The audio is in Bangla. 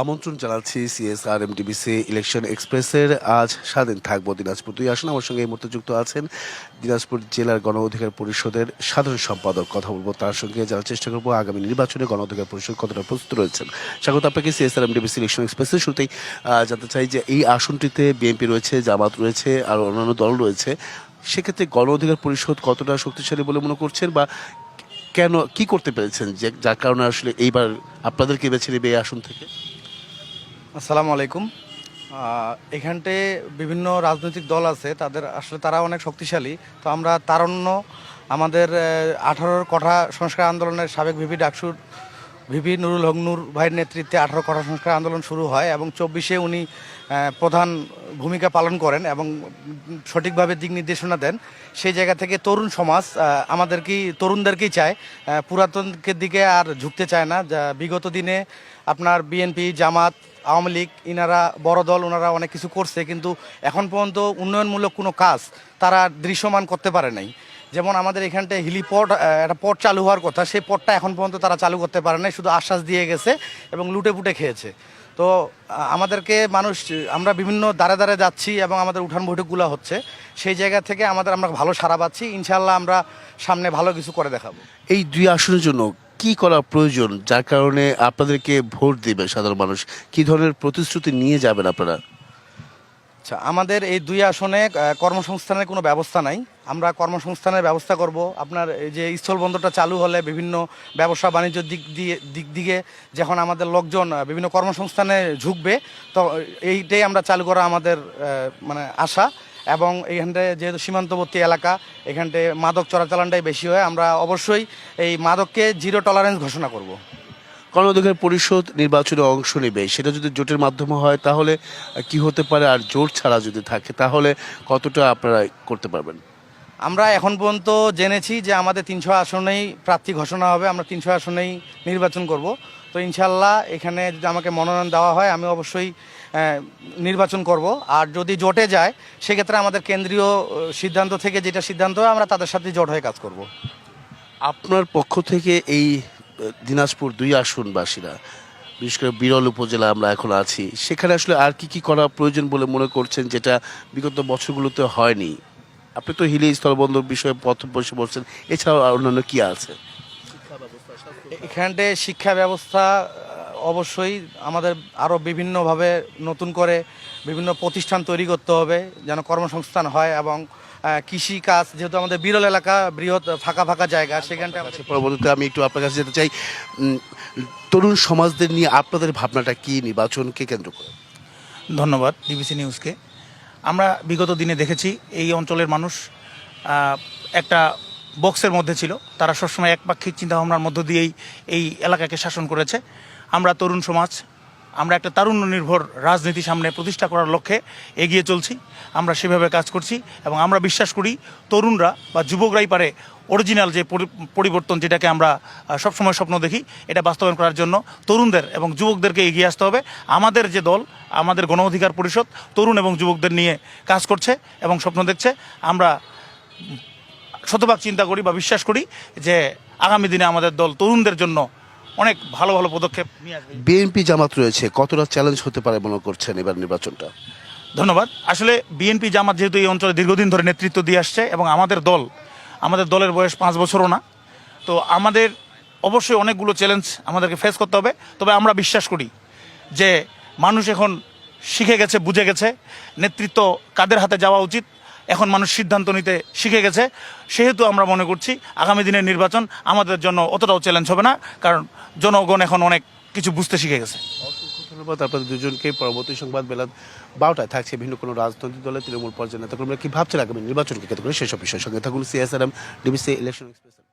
আমন্ত্রণ জানাচ্ছি সিএসআর এমডিবিসি ইলেকশন এক্সপ্রেসের আজ স্বাধীন থাকব দিনাজপুর। দুই আসন, আমার সঙ্গে এই মুহূর্তে যুক্ত আছেন দিনাজপুর জেলার গণ অধিকার পরিষদের সাধারণ সম্পাদক। কথা বলব তার সঙ্গে, জানার চেষ্টা করব আগামী নির্বাচনে গণ অধিকার পরিষদ কতটা প্রস্তুত রয়েছেন। স্বাগত আপনাকে সিএসআর এমডিবিসি ইলেকশন এক্সপ্রেসের শুরুতেই। জানতে চাই যে এই আসনটিতে বিএনপি রয়েছে, জামাত রয়েছে আর অন্যান্য দল রয়েছে। সেক্ষেত্রে গণ অধিকার পরিষদ কতটা শক্তিশালী বলে মনে করছেন বা কেন, কি করতে পেরেছেন যে, যার কারণে আসলে এইবার আপনাদেরকে বেছে নেবে এই আসন থেকে? আসসালামু আলাইকুম। এখানটে বিভিন্ন রাজনৈতিক দল আছে, তাদের আসলে তারা অনেক শক্তিশালী। তো আমরা তারণ্য আমাদের আঠারোর কঠা সংস্কার আন্দোলনের সাবেক ভিপি ডাকসুর ভিপি নুরুল হক ভাইয়ের নেতৃত্বে আঠারো কঠা সংস্কার আন্দোলন শুরু হয় এবং চব্বিশে উনি প্রধান ভূমিকা পালন করেন এবং সঠিকভাবে দিক নির্দেশনা দেন। সেই জায়গা থেকে তরুণ সমাজ আমাদেরকেই, তরুণদেরকেই চায়। পুরাতনকে দিকে আর ঝুঁকতে চায় না। যা বিগত দিনে আপনার বিএনপি, জামাত আওয়ামী লীগ, ইনারা বড় দল, ওনারা অনেক কিছু করছে, কিন্তু এখন পর্যন্ত উন্নয়নমূলক কোনো কাজ তারা দৃশ্যমান করতে পারে নাই। যেমন আমাদের এখানটায় হিলিপট একটা পট চালু হওয়ার কথা, সেই পটটা এখন পর্যন্ত তারা চালু করতে পারে নাই, শুধু আশ্বাস দিয়ে গেছে এবং লুটে পুটে খেয়েছে। তো আমাদেরকে মানুষ, আমরা বিভিন্ন দাঁড়ে দাঁড়ে যাচ্ছি এবং আমাদের উঠান বৈঠকগুলো হচ্ছে, সেই জায়গা থেকে আমাদের আমরা ভালো সারা পাচ্ছি ইনশাল্লাহ আমরা সামনে ভালো কিছু করে দেখাবো। এই দুই আসনের জন্য কি করা প্রয়োজন যার কারণে আপনাদেরকে ভোট দিবে সাধারণ মানুষ? কি ধরনের প্রতিশ্রুতি নিয়ে যাবেন আপনারা? আচ্ছা আমাদের এই দুই আসনে কর্মসংস্থানের কোনো ব্যবস্থা নাই। আমরা কর্মসংস্থানের ব্যবস্থা করব। আপনার এই যে স্থলবন্দরটা চালু হলে বিভিন্ন ব্যবসা বাণিজ্য দিক দিয়ে, দিক দিকে যখন আমাদের লোকজন বিভিন্ন কর্মসংস্থানে ঝুঁকবে, তো এইটাই আমরা চালু করা আমাদের মানে আশা। এবং এইখানটায় যেহেতু সীমান্তবর্তী এলাকা এখানটায় মাদক চোরাচালানটাই বেশি হয় আমরা অবশ্যই এই মাদককে জিরো টলারেন্স ঘোষণা করব। গণ অধিকার পরিষদ নির্বাচনে অংশ নেবে সেটা যদি জোটের মাধ্যমে হয় তাহলে কি হতে পারে আর জোট ছাড়া যদি থাকে তাহলে কতটা আপনারা করতে পারবেন? আমরা এখন পর্যন্ত জেনেছি যে আমাদের তিনশো আসনেই প্রার্থী ঘোষণা হবে আমরা তিনশো আসনেই নির্বাচন করব। তো ইনশাল্লাহ এখানে যদি আমাকে মনোনয়ন দেওয়া হয় আমি অবশ্যই নির্বাচন করব। আর যদি জোটে যায় সেক্ষেত্রে আমাদের কেন্দ্রীয় সিদ্ধান্ত থেকে যেটা সিদ্ধান্ত হয় আমরা তাদের সাথে জোট হয়ে কাজ করব। আপনার পক্ষ থেকে এই দিনাজপুর দুই আসনবাসীরা বিশেষ করে বিরল উপজেলা আমরা এখন আছি সেখানে আসলে আর কি কি করা প্রয়োজন বলে মনে করছেন যেটা বিগত বছরগুলোতে হয়নি? আপনি তো হিলি স্থলবন্দর বিষয়ে পথ বসে বলছেন এছাড়াও অন্যান্য কি আছে? এখানটায় শিক্ষা ব্যবস্থা অবশ্যই আমাদের আরও বিভিন্নভাবে নতুন করে বিভিন্ন প্রতিষ্ঠান তৈরি করতে হবে যেন কর্মসংস্থান হয় এবং কৃষি কাজ যেহেতু আমাদের বিরল এলাকা বৃহৎ ফাঁকা ফাঁকা জায়গা সেখানটা আচ্ছা, পরবর্তীতে আমি একটু আপনার কাছে যেতে চাই তরুণ সমাজদের নিয়ে আপনাদের ভাবনাটা কি নির্বাচনকে কেন্দ্র করে? ধন্যবাদ ডিবিসি নিউজকে। আমরা বিগত দিনে দেখেছি এই অঞ্চলের মানুষ একটা বক্সের মধ্যে ছিল। তারা সবসময় একপাক্ষিক চিন্তাভাবনার মধ্য দিয়েই এই এলাকাকে শাসন করেছে। আমরা তরুণ সমাজ, আমরা একটা তারুণ্য নির্ভর রাজনীতি সামনে প্রতিষ্ঠা করার লক্ষ্যে এগিয়ে চলছি। আমরা সেভাবে কাজ করছি এবং আমরা বিশ্বাস করি তরুণরা বা যুবকরাই পারে অরিজিনাল যে পরি- পরিবর্তন যেটাকে আমরা সবসময় স্বপ্ন দেখি, এটা বাস্তবায়ন করার জন্য তরুণদের এবং যুবকদেরকে এগিয়ে আসতে হবে। আমাদের যে দল, আমাদের গণ অধিকার পরিষদ তরুণ এবং যুবকদের নিয়ে কাজ করছে এবং স্বপ্ন দেখছে। আমরা শতভাগ চিন্তা করি বা বিশ্বাস করি যে আগামী দিনে আমাদের দল তরুণদের জন্য অনেক ভালো ভালো পদক্ষেপ নিয়ে আসবে। বিএনপি জামাত রয়েছে কতটা চ্যালেঞ্জ হতে পারে মনে করছেন এবার নির্বাচনটা? ধন্যবাদ। আসলে বিএনপি জামাত যেহেতু এই অঞ্চলে দীর্ঘদিন ধরে নেতৃত্ব দিয়ে আসছে এবং আমাদের দল আমাদের দলের বয়স পাঁচ বছরও না তো আমাদের অবশ্যই অনেকগুলো চ্যালেঞ্জ আমাদেরকে ফেস করতে হবে। তবে আমরা বিশ্বাস করি যে মানুষ এখন শিখে গেছে বুঝে গেছে নেতৃত্ব কাদের হাতে যাওয়া উচিত এখন মানুষ সিদ্ধান্ত নিতে শিখে গেছে। সেহেতু আমরা মনে করছি আগামী দিনের নির্বাচন আমাদের জন্য অতটাও চ্যালেঞ্জ হবে না, কারণ জনগণ এখন অনেক কিছু বুঝতে শিখে গেছে। ধন্যবাদ, আপনাদের দুজনকে। পরবর্তী সংবাদ বেলা বারোটায় থাকছে ভিন্ন কোনো রাজনৈতিক দলের, তৃণমূল পর্যায়ে নেতাকর্মীরা কি ভাবছেন আগামী নির্বাচনকে কেন্দ্র করে? সেসব বিষয়ের সঙ্গে থাকুন সিএসআরএম ডিবিসি ইলেকশন এক্সপ্রেস